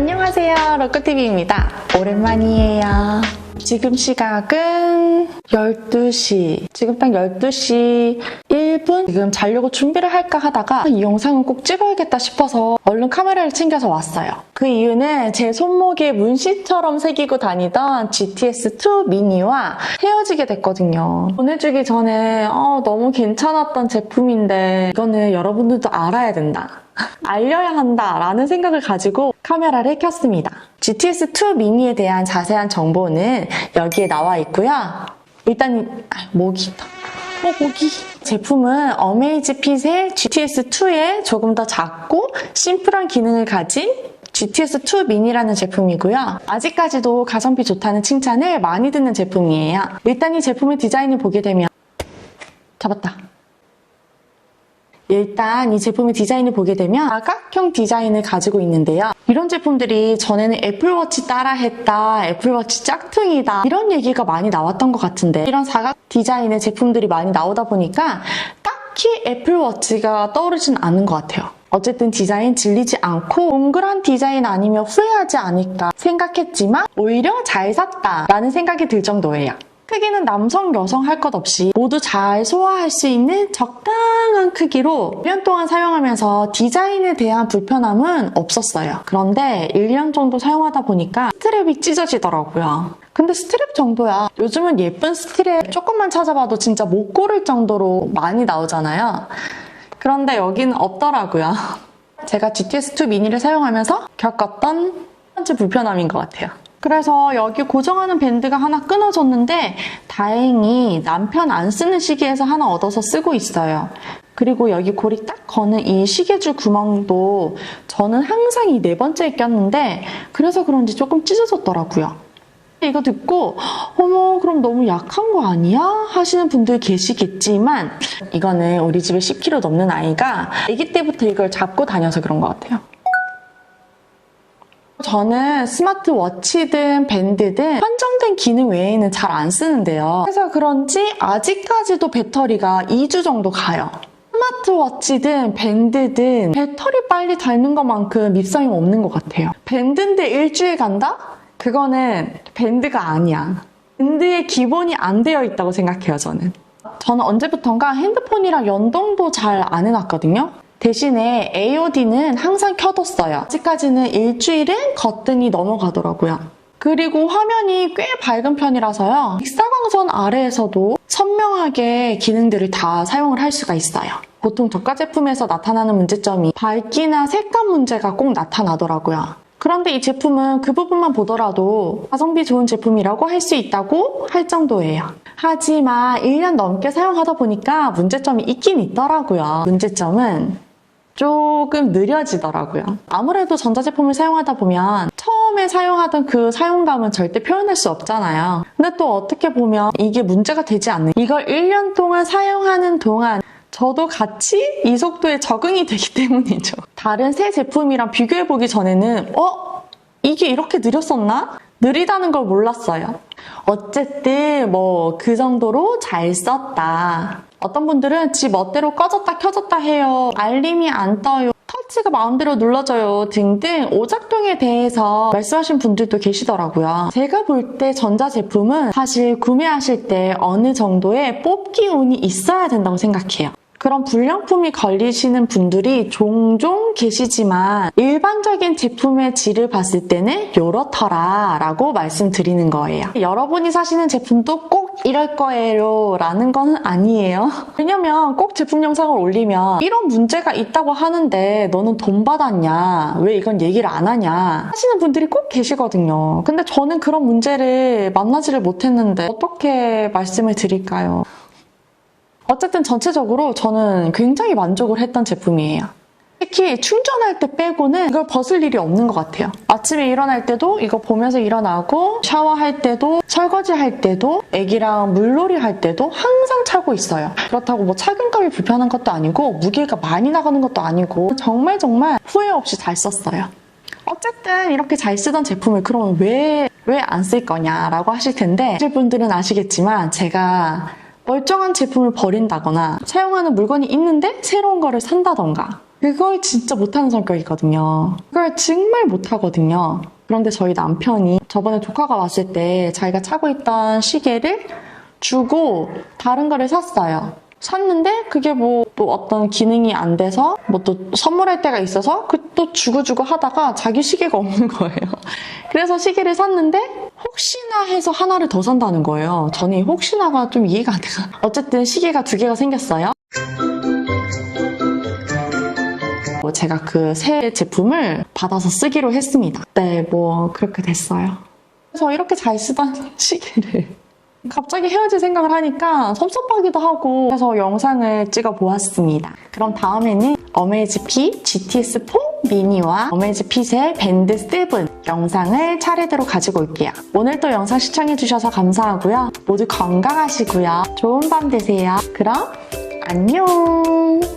안녕하세요. 로꼬TV입니다. 오랜만이에요. 지금 시각은 12시. 지금 딱 12시 1분? 지금 자려고 준비를 할까 하다가 이 영상은 꼭 찍어야겠다 싶어서 얼른 카메라를 챙겨서 왔어요. 그 이유는 제 손목에 문신처럼 새기고 다니던 GTS2 미니와 헤어지게 됐거든요. 보내주기 전에 어, 너무 괜찮았던 제품인데 이거는 여러분들도 알아야 된다. 알려야 한다라는 생각을 가지고 카메라를 켰습니다. GTS2 미니에 대한 자세한 정보는 여기에 나와 있고요. 일단 아, 모기다. 어, 모기. 제품은 어메이즈핏의 GTS2에 조금 더 작고 심플한 기능을 가진 GTS2 미니라는 제품이고요. 아직까지도 가성비 좋다는 칭찬을 많이 듣는 제품이에요. 일단 이 제품의 디자인을 보게 되면 잡았다. 일단 이 제품의 디자인을 보게 되면 사각형 디자인을 가지고 있는데요. 이런 제품들이 전에는 애플워치 따라했다, 애플워치 짝퉁이다 이런 얘기가 많이 나왔던 것 같은데 이런 사각 디자인의 제품들이 많이 나오다 보니까 딱히 애플워치가 떠오르진 않는 것 같아요. 어쨌든 디자인 질리지 않고 동그란 디자인 아니면 후회하지 않을까 생각했지만 오히려 잘 샀다라는 생각이 들 정도예요. 크기는 남성, 여성 할 것 없이 모두 잘 소화할 수 있는 적당한 크기로 1년 동안 사용하면서 디자인에 대한 불편함은 없었어요. 그런데 1년 정도 사용하다 보니까 스트랩이 찢어지더라고요. 근데 스트랩 정도야. 요즘은 예쁜 스트랩 조금만 찾아봐도 진짜 못 고를 정도로 많이 나오잖아요. 그런데 여기는 없더라고요. 제가 GTS2 미니를 사용하면서 겪었던 첫 번째 불편함인 것 같아요. 그래서 여기 고정하는 밴드가 하나 끊어졌는데 다행히 남편 안 쓰는 시계에서 하나 얻어서 쓰고 있어요. 그리고 여기 고리 딱 거는 이 시계줄 구멍도 저는 항상 이 네 번째에 꼈는데 그래서 그런지 조금 찢어졌더라고요. 이거 듣고 어머 그럼 너무 약한 거 아니야? 하시는 분들 계시겠지만 이거는 우리 집에 10kg 넘는 아이가 아기 때부터 이걸 잡고 다녀서 그런 것 같아요. 저는 스마트워치든 밴드든 한정된 기능 외에는 잘 안 쓰는데요. 그래서 그런지 아직까지도 배터리가 2주 정도 가요. 스마트워치든 밴드든 배터리 빨리 닳는 것만큼 밉상이 없는 것 같아요. 밴드인데 일주일 간다? 그거는 밴드가 아니야. 밴드의 기본이 안 되어 있다고 생각해요, 저는. 저는 언제부턴가 핸드폰이랑 연동도 잘 안 해놨거든요. 대신에 AOD는 항상 켜뒀어요. 아직까지는 일주일은 거뜬히 넘어가더라고요. 그리고 화면이 꽤 밝은 편이라서요. 익사광선 아래에서도 선명하게 기능들을 다 사용을 할 수가 있어요. 보통 저가 제품에서 나타나는 문제점이 밝기나 색감 문제가 꼭 나타나더라고요. 그런데 이 제품은 그 부분만 보더라도 가성비 좋은 제품이라고 할 수 있다고 할 정도예요. 하지만 1년 넘게 사용하다 보니까 문제점이 있긴 있더라고요. 문제점은 조금 느려지더라고요. 아무래도 전자제품을 사용하다 보면 처음에 사용하던 그 사용감은 절대 표현할 수 없잖아요. 근데 또 어떻게 보면 이게 문제가 되지 않는 이걸 1년 동안 사용하는 동안 저도 같이 이 속도에 적응이 되기 때문이죠. 다른 새 제품이랑 비교해보기 전에는 어? 이게 이렇게 느렸었나? 느리다는 걸 몰랐어요. 어쨌든 뭐 그 정도로 잘 썼다. 어떤 분들은 지 멋대로 꺼졌다 켜졌다 해요. 알림이 안 떠요. 터치가 마음대로 눌러져요 등등 오작동에 대해서 말씀하신 분들도 계시더라고요. 제가 볼 때 전자제품은 사실 구매하실 때 어느 정도의 뽑기 운이 있어야 된다고 생각해요. 그런 불량품이 걸리시는 분들이 종종 계시지만 일반적인 제품의 질을 봤을 때는 요렇더라 라고 말씀드리는 거예요. 여러분이 사시는 제품도 꼭 이럴 거예요 라는 건 아니에요. 왜냐면 꼭 제품 영상을 올리면 이런 문제가 있다고 하는데 너는 돈 받았냐? 왜 이건 얘기를 안 하냐? 하시는 분들이 꼭 계시거든요. 근데 저는 그런 문제를 만나지를 못했는데 어떻게 말씀을 드릴까요? 어쨌든 전체적으로 저는 굉장히 만족을 했던 제품이에요. 특히 충전할 때 빼고는 이걸 벗을 일이 없는 것 같아요. 아침에 일어날 때도 이거 보면서 일어나고 샤워할 때도 설거지 할 때도 애기랑 물놀이 할 때도 항상 차고 있어요. 그렇다고 뭐 착용감이 불편한 것도 아니고 무게가 많이 나가는 것도 아니고 정말 정말 후회 없이 잘 썼어요. 어쨌든 이렇게 잘 쓰던 제품을 그러면 왜왜 안 쓸 거냐라고 하실 텐데 하실 분들은 아시겠지만 제가 멀쩡한 제품을 버린다거나 사용하는 물건이 있는데 새로운 거를 산다던가 그걸 진짜 못하는 성격이거든요. 그걸 정말 못하거든요. 그런데 저희 남편이 저번에 조카가 왔을 때 자기가 차고 있던 시계를 주고 다른 거를 샀어요. 샀는데 그게 뭐 또 어떤 기능이 안 돼서 뭐 또 선물할 때가 있어서 그 또 주고주고 하다가 자기 시계가 없는 거예요. 그래서 시계를 샀는데 혹시나 해서 하나를 더 산다는 거예요. 저는 이 혹시나가 좀 이해가 안 돼요. 어쨌든 시계가 두 개가 생겼어요. 뭐 제가 그 새 제품을 받아서 쓰기로 했습니다. 네, 뭐 그렇게 됐어요. 그래서 이렇게 잘 쓰던 시계를 갑자기 헤어질 생각을 하니까 섭섭하기도 하고 그래서 영상을 찍어 보았습니다. 그럼 다음에는 어메이즈핏 GTS4 미니와 어메이즈 핏의 밴드 7 영상을 차례대로 가지고 올게요. 오늘 또 영상 시청해주셔서 감사하고요. 모두 건강하시고요. 좋은 밤 되세요. 그럼 안녕!